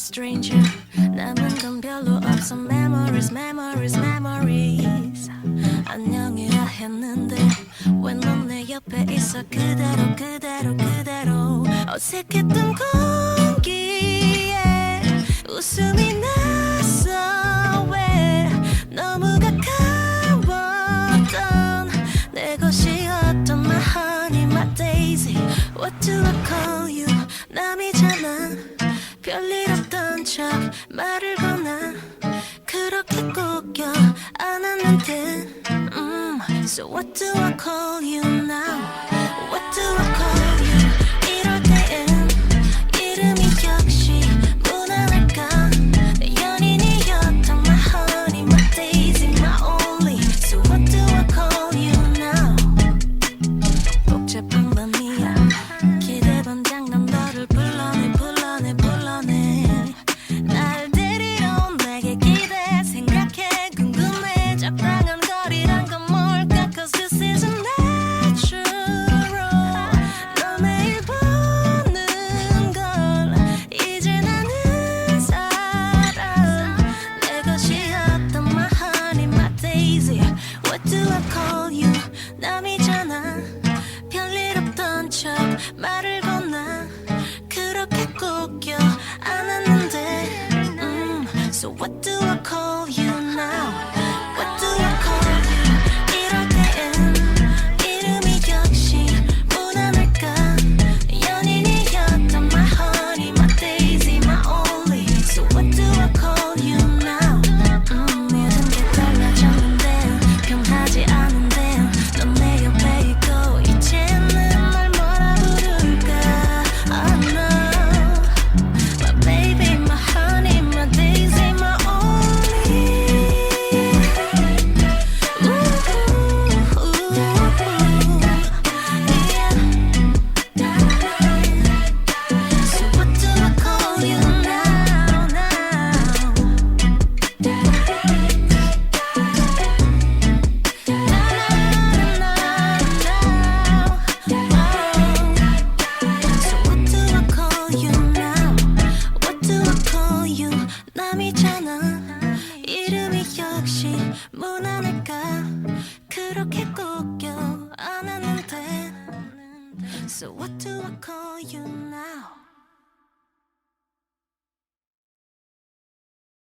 stranger. 남은 건 별로 없어. Memories memories memories. 안녕이라 했는데. 왜 넌 내 옆에 있어? 그대로 그대로 그대로. 어색했던 공기에 웃음이 났어. 왜 너무 가까웠던 내 것이었던 my honey my daisy. What do I call you? 남이잖아. 별일 없던 척 말을 거나 그렇게 꼭 껴안았는데 음, So what do I call you now 남이잖아. 이름이 역시 무난할까? 그렇게 꼭 껴안았는데. So what do I call you